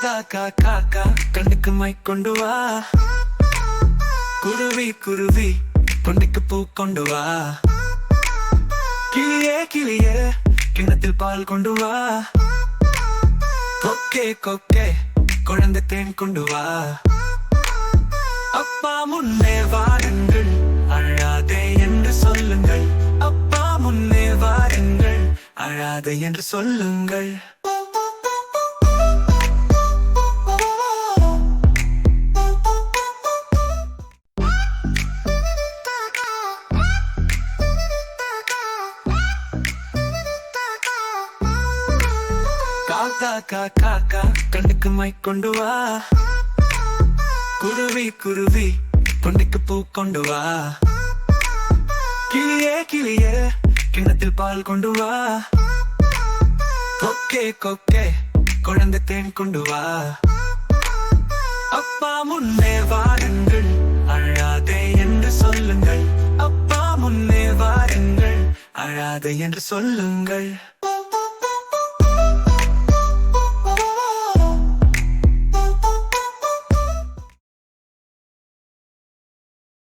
காக்கா காக்கா கண்ணுக்கு மை கொண்டு வா. குருவி குருவி பொண்ணுக்கு பூ கொண்டு வா. கிளியே கிளியே கிணத்தில் பால் கொண்டு வா. கொக்கே கொக்கே குழந்தை தேன் கொண்டு வா. அப்பா முன்னே வாருங்கள் அழாதே என்று சொல்லுங்கள். அப்பா முன்னே வாருங்கள் அழாதே என்று சொல்லுங்கள். காக்கா காக்கா கண்ணுக்கு மை கொண்டு வா. குருவி குருவி பொண்ணுக்கு பூ கொண்டு வா. கிளியே கிளியே கிணத்தில் பால் கொண்டு வா. கொக்கே கொக்கே குழந்தை தேன் கொண்டு வா. அப்பா முன்னே வாருங்கள் அழாதே என்று சொல்லுங்கள். அப்பா முன்னே வாருங்கள் அழாதே என்று சொல்லுங்கள்.